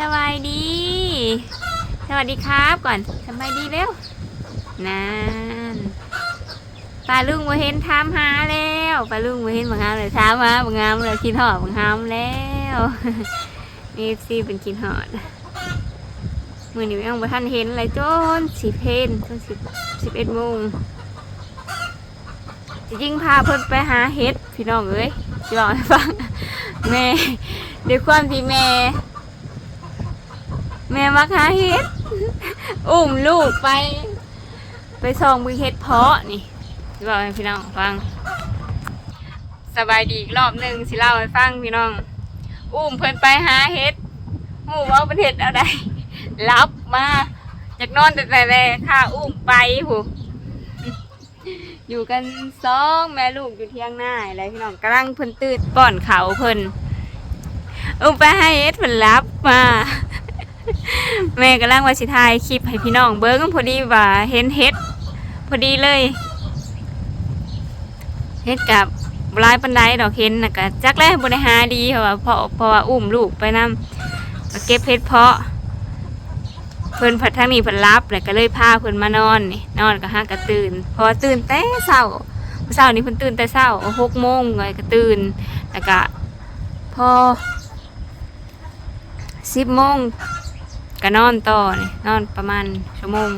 สบายดี สวัสดีครับก่อนสบายดีเร็วนั่นปลาลุงมาเห็นทามหาแล้วปลาลุงมาเห็นบางงามเลยทามมาบางงามเลยกินหอดบางงามแล้วนี่ซีเป็นกินหอดมือนี้ยังบ่ทันเห็นอะไรจนสิเพนจนสิบสิบเอ็ดโมงจริงพาเพิ่นไปหาเห็ดพี่น้องเอ้ยจะบอกให้ฟังแม่ด้วยความที่แม่ แม่มักหาเห็ด อุ้มลูกไป ไปส่องมือเห็ดเพาะนี่บอกให้พี่น้องฟัง สบายดีอีกรอบหนึ่งสิเล่าให้ฟังพี่น้อง อุ้มเพิ่นไปหาเห็ดหูว่าเป็นเห็ดอะไรรับมาจากนอนแต่แต่แรกค่ะอุ้มไปหูอยู่กันสองแม่ลูกอยู่เที่ยงหน้าอะไรพี่น้องกำลังเพิ่นตื่นป้อนเขาเพิ่นอุ้มไปให้เอ็ดเพิ่นรับมา แม่กำลังว่าสิถ่ายคลิปให้พี่น้องเบิ้งพอดีว่าเห็นเฮ็ดพอดีเลยเฮ็ดกับบลายปันไดดอกเห็นนะกะจักแรกบริหาดีเพราะว่าเพราะเพราะว่าอุ้มลูกไปนำก็เก็บเฮ็ดเพาะ เพิ่นพัดทางนี้เพิ่นรับแล้วก็เลยพาเพิ่นมานอนนี่นอนก็ห้ากระตื่น พอตื่นแต่เช้าเช้านี้เพิ่นตื่นแต่เช้าหกโมงเลยก็ตื่นแล้วก็พอสิบโมง ก็นอนต่อนี่นอนประมาณชั่วโมง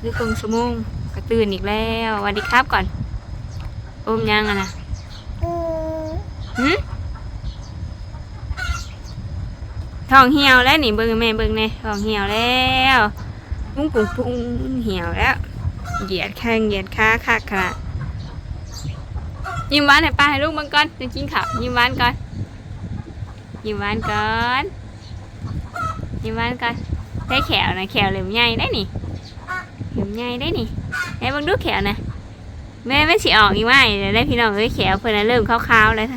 หรือครึ่งชั่วโมงก็ตื่นอีกแล้วสวัสดีครับก่อนอุ้มยังอะนะหืมท้องเหี่ยวแล้วนี่เบิ่งแม่เบิ่งแน่ท้องเหี่ยวแล้วปุ้งปุ้งปุ้งเหี่ยวแล้ว เหยียดแข้งเหยียดขาคักขนาดยิ้มหวานให้ป้าให้ลูกเบิ่งก่อนจะกินข้าวยิ้มหวานก่อนยิ้มหวานก่อน ยิ้มหวานก่อนได้แขวนะแขวเหลี่ยมใหญ่ได้นี่เหลี่ยมใหญ่ได้นี่ไอ้บิ่งดูแขวนะแม่ไม่สิออกอีกไหมได้พี่น้องเอ้ยแขวเพิ่นน่ะเริ่มขาวๆแล้ว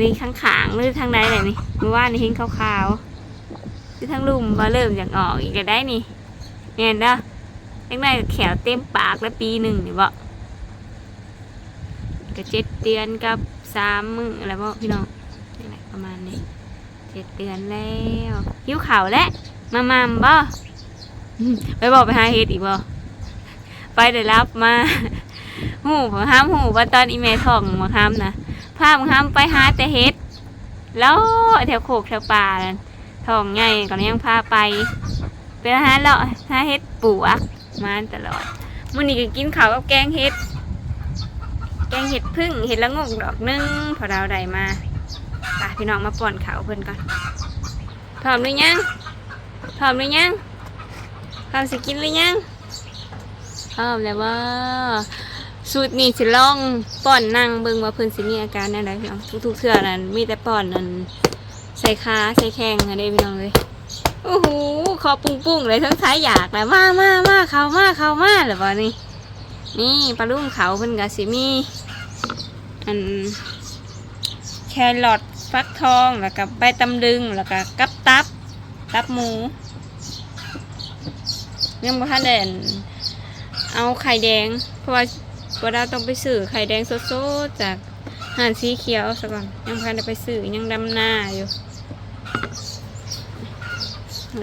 นี่ข้างขางหรือทางใดไหนนี่เมื่อวานนี่เห็นขาวๆคือทางลุ่มมาเริ่มอยากออกอีกก็ได้นี่เห็นเด้อยังไงแขวเต็มปากแล้วปีหนึ่งนี่บ่ก็เจ็ดเดือนกับสามมืออะไรบ่พี่น้องประมาณนี้ เจ็ดเดือนแล้วหิวข่าวแล้วมามามบ่อืมไปบอกไปหาเฮ็ดอีกบ่ไปได้รับมาหูผมห้ามหูว่าตอนอีเมลท่องมาห้ามนะพามึงห้ามไปหาแต่เฮ็ดแล้วแถวโขกแถวป่านั่นท้องใหญ่ก่อนยังพาไปไปหาเลาะหาเฮ็ดปลวกมาตลอดมื้อนี้ก็กินข้าวกับแกงเฮ็ด แกงเห็ดพึ่งเห็ดละงกดอกหนึงพอเราได้มา พี่น้องมาป้อนขาเพิ่นก่อนพร้อมหรือยังพร้อมหรือยังพร้อมสิกินหรือยังพร้อมแล้วว่าสูตรนี้สิลองป้อนนั่งเบิ่งว่าเพิ่นสิมีอาการอะไรพี่น้องทุกๆเทื่อนั้นมีแต่ป้อนนั่นใส่ขาใส่แข้งอะเด้พี่น้องเลยโอ้โหคอปุ้งๆเลยทั้งท้ายอยากแล้วมามามาเขามาเขามาหรือเปล่านี่นี่ปลาลุ่มเขาเพิ่นก็สิมีอันแครอท ฟักทอง แล้วก็ใบตำลึง แล้วก็กับตับ ตับหมูยังบ่ทันได้อันเอาไข่แดง เพราะว่าว่าเราต้องไปซื้อไข่แดงสดๆจากห่านสีเขียวซะก่อนยังพันได้ไปซื้อยังดำหน้าอยู่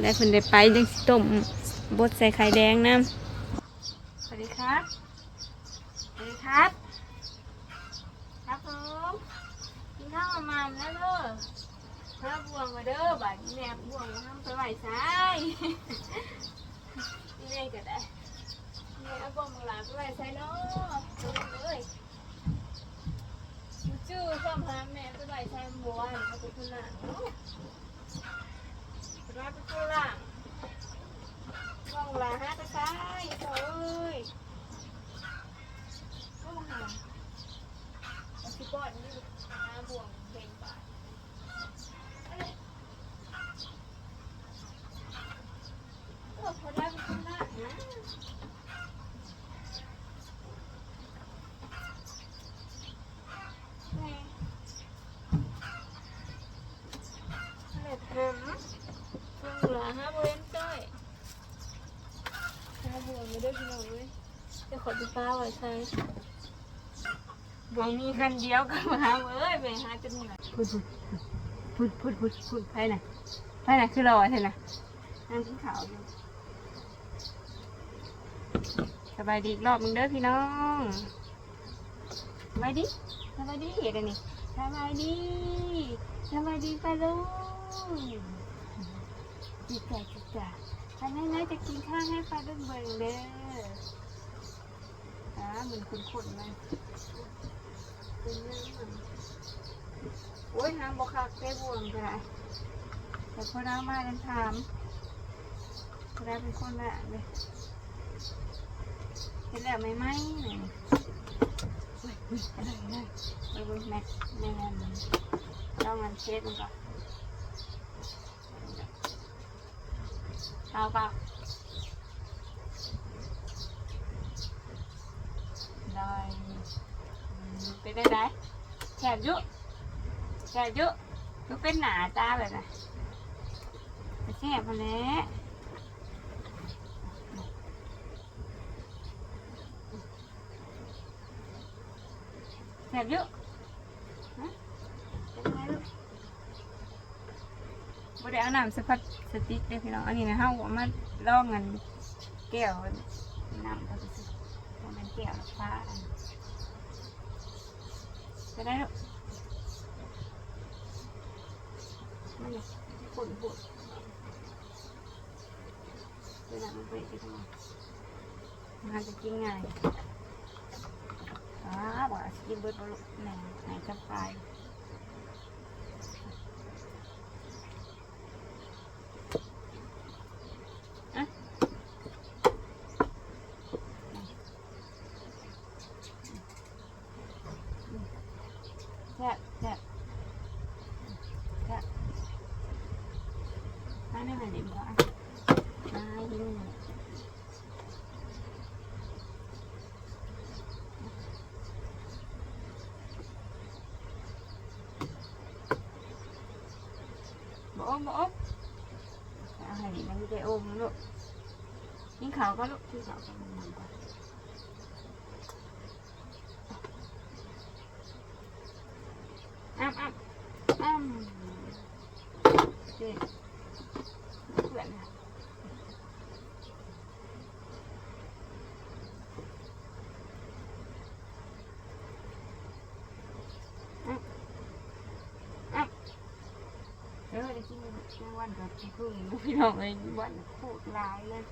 ได้เพิ่นได้ไปยังสิต้มบดใส่ไข่แดงน้ำสวัสดีครับ สวัสดีครับ ครับผม ข้าวมาๆแล้วเด้อเธอบวงมาเด้อบัดนี้แม่บวงมาทำไปไหวซ้ายนี่แม่ก็ได้เนี่เอาบอมหลานไปไว้ใส่เนาะดูเลยชื่อซ้ำหาแม่ไปไว้ใส่บัวเขาไปคุณน่าะไปไว้ไปคุณล่ะบองหลานหาตะไคร้เอ้ยก็มาหาเอาสิป้อนนี่หาบ่วงเป็นบาทเอ้ยเออพอได้ไปคุณน่ะนะ แม่เล็ดหาเพิ่งเหลือห้าเว้นจ้อยห้าบวงไม่ได้พี่น้องเลยจะขอดูฟ้าไว้ใช่บวงมีคันเดียวก็มาเว้ยไปหาจนเหนื่อยพุ่นพุ่นพุ่นพุ่นไปไหนไปไหนคือรอใช่ไหมนั่งกินข้าวอยู่สบายดีอีกรอบมึงเด้อพี่น้องสบายดีสบายดีเดี๋ยวนี้สบายดีสบายดีปะลุง จิตใจจิตใจอันนี้นจะกินข้าวให้ปลาดุกเบิ่งเด้ออ่าเหมือนคุณคนมันเป็นเรื่องมันโอ้ยน้ำบกคักได้บวงก็ได้แต่พอน้ำมากันถามก็ได้เป็นคนละเลยเห็นแล้วไหมไหมเนี่ยอะไรอะไรไปบิ่งแม็กแม่นมันต้องมันเช็ดมันก่อน เอาเปล่าได้เป็นได้ไหมแฉบยุแฉบอยุก็เป็นหนาตาแบบน่ะแฉบมาแล้วแฉบยุฮะเป็นไงลูก บ่ได้เอาน้ำสะพัดสติ๊กเลยพี่น้อง อันนี้นะเฮาเอามาลองกันแก้วน้ำเขาจะซื้อว่ามันแก้วฟ้าจะได้ลูกมันเนี่ยปุ่นปุ่นเวลามันเปรี้ยวทำไมมันจะกินง่ายอ้าบอกว่าสิกินเบิดบลุแหน่ไหนจะไป แซ่บแซ่บแซ่บมาในมันเด็กบ่อะมายิงบ่อมบ่อมอาให้ดิมันจะอมลูกกินข้าวก็ลูกกินข้าวก็มันก่อน อ้ำอ้ำอ้ำเจ๊เพื่อนนะอ้ำอ้ำเออได้กินในวันกับพึ่งพี่น้องเลยวันโคตรร้ายเลย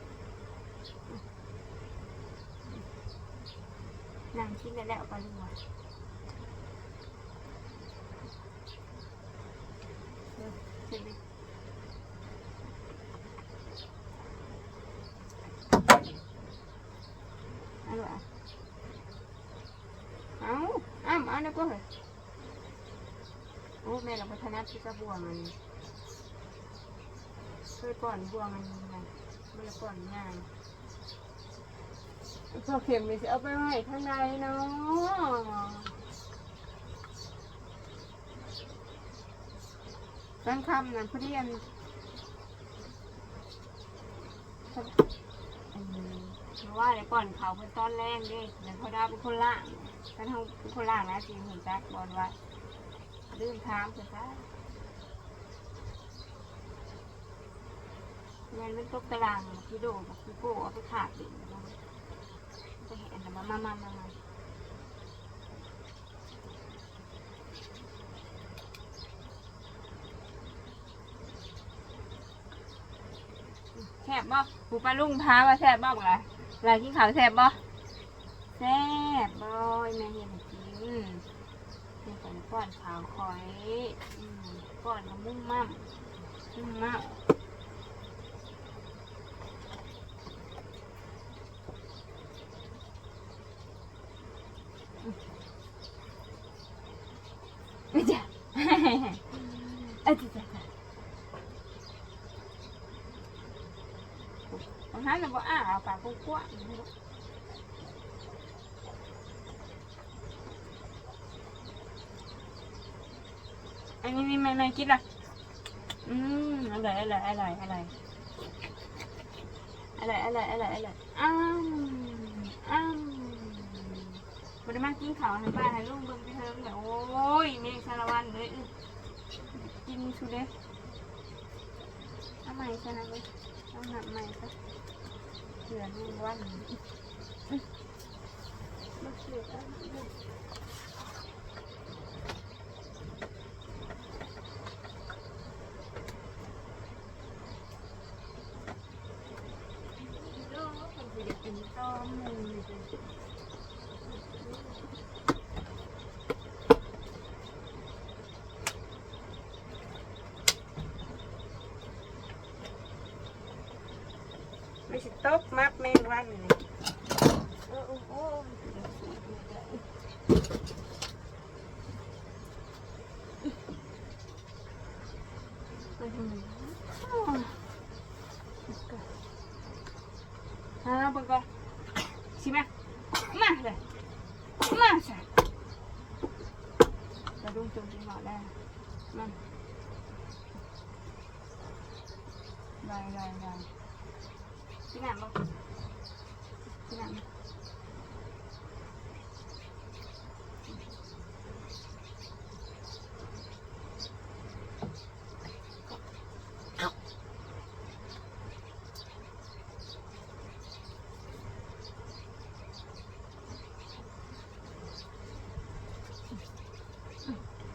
นั่งกินแล้วแล้วไปดีกว่า เสร็จเอาอะเอาอ้ำเอาเนี่ยก็เหรอโอ้แม่เราพัฒนาที่กระบวงมันเคยก่อนบวงมันไงเมื่อก่อนง่ายพอเข็มเลยจะเอาไปไว้ข้างในเนาะ ตั้งคำนะพอดีอันเพราะว่าเดี๋ยวก่อนเขาเป็นตอนแรกเด้เดี๋ยวเขาได้เป็นคนล่างถ้าเขาเป็นคนล่างนะจริงเห็นจักบอลว่าลืมถามเถอะค่ะเงินมันตกตารางพี่โดกับพี่โก้เอาไปขาดดิจะเห็นแต่มามามามามา แซ่ บบ่ปูปลาลุงพาว่าแซ่บบ่บอกเลยลากินข้าวแซ่บบ่แซ่บบ่ยแม่เห็นกินนี่ก่อนก้อนขาวคอยอืมก้อนกับมุ่งมั่มมุ่งมั่มอืมจ้ะอ้ยจ้ะจ้ะจ้ะบารั้งเรา บอกอ้าวปากกว้างอันนี้นี่ไม่ไม่คิดละอืมอร่อยอร่อยอร่อยอร่อยอร่อยอร่อยอร่อยอร่อยอ้าวอ้าวบไดมากินข้าวให้ป้าให้ลุงเบิ่งไปเถอะแบบโอ้ยมฆสารวันเลยกินชูเด้เอาใหม่ใช่ไหมเลยเอาหนักใหม่ซะ เหลือหนึ่งวันมาเชื่อกันดูคนจะได้กินต้มหนึ่งเลยจ้ะ ไม่ใช่ ตบมักแมงวันนี่เออโอ้โหอ่าเบิ่งก่อนชิมะมาเลยมาใส่กระดุมจุ่มกินหอได้มันได้ได้ได้ ที่ไหนบ้างที่ไหน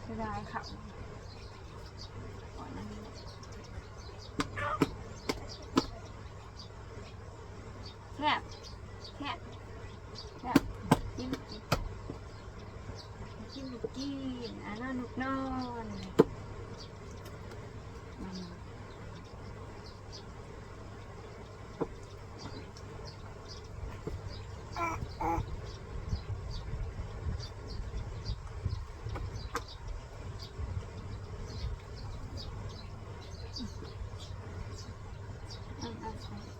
ไม่ได้ค่ะก่อนหน้านี้แซ่บแซ่บแซ่บจิ้มจิ้มกินอันนั้นนุกนอนอืมอืมอืมอืม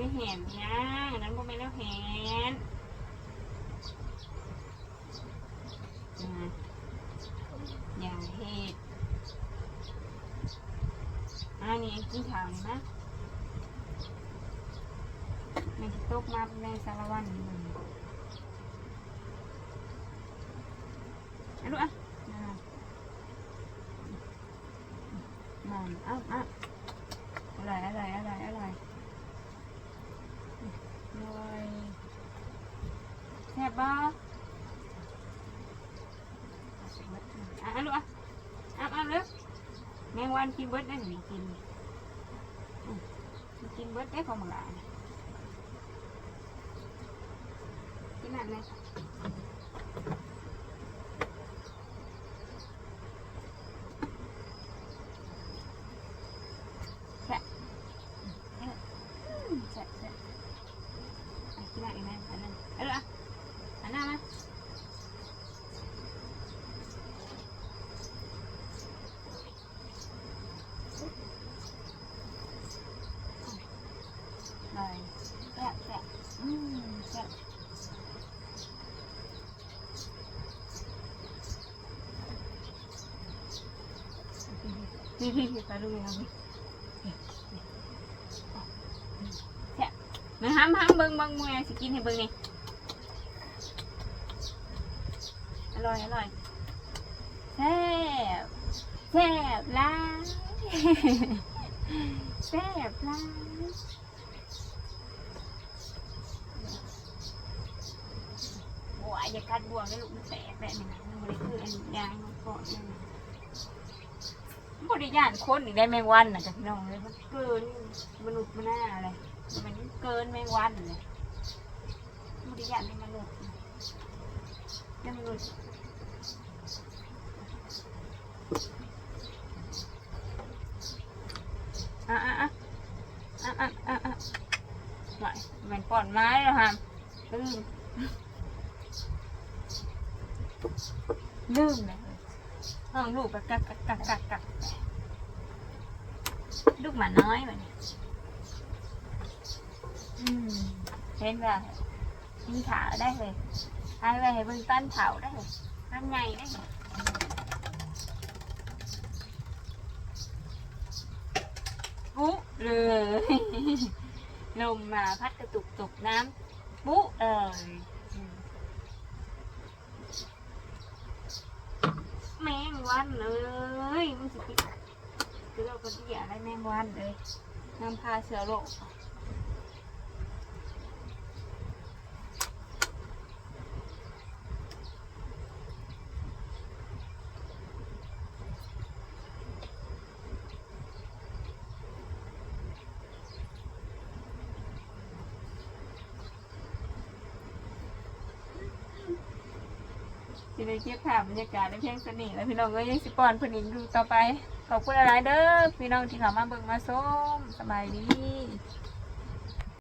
เอาชิไปแหนนะอันนั้นบ่แม่นแล้วแหนอย่าเฮ็ดอันนี้กินข้าวนี่นะมันตกมาในสารวันนี่มึงอันนู้นอะอ่านั่นเอ้าเอ้าอะไรอะไรอะไรอะไร หน่อยแซ่ บ่อะลูกอะอะอะเร็วแมงวันกินเบิดได้หนิกินกินเบิดได้ของหลานกินนั่นเลยแซ่บอืมแซ่บแซ่บอะไหนอีกนะอันนั้นเอาละ อันนั้นมาได้แซ่บแซ่บอืมแซ่ ร่อยอร่อยแซ่บแซ่บลาแซ่บลายโอ้ยอย่ากัดบวงได้ลูกมันแตกแบบนี้มันไม่ได้คืออันยางมันเกาะเลยนะมันบริยานคนอีกได้แมงวันนะจ๊ะพี่น้องเลยมันเกินมนุษย์มันน่าอะไรมันเกินแมงวันเลยมุดิยานในมนุษย์ในมนุษย์ อะอะอะอะอะอะอะหน่อยมันปอดไม้แล้วฮะลืมลืมเลยห้องลูกกักกักกักกักกักลูกหมาน้อยแบบนี้อืมเห็นว่ามีขาได้เลยให้ไปให้เบิ่งต้นเผาได้เลยน้ำใหญ่ได้ปุ๊ เลยลมมาพัดกระตุกตกน้ำปุ๊เลยอืมแมงวันเลยมันสิกิคือเราก็ที่อยากได้แมงวันเลยนำพาเสือโลก สิไปเก็บภาพบรรยากาศในเพลงสนิทแล้วพี่น้องก็ยังสิปอนเพิ่นอีกดูต่อไป ขอบคุณหลายๆเด้อพี่น้องที่เข้ามาเบิ่งมาชมสบายดี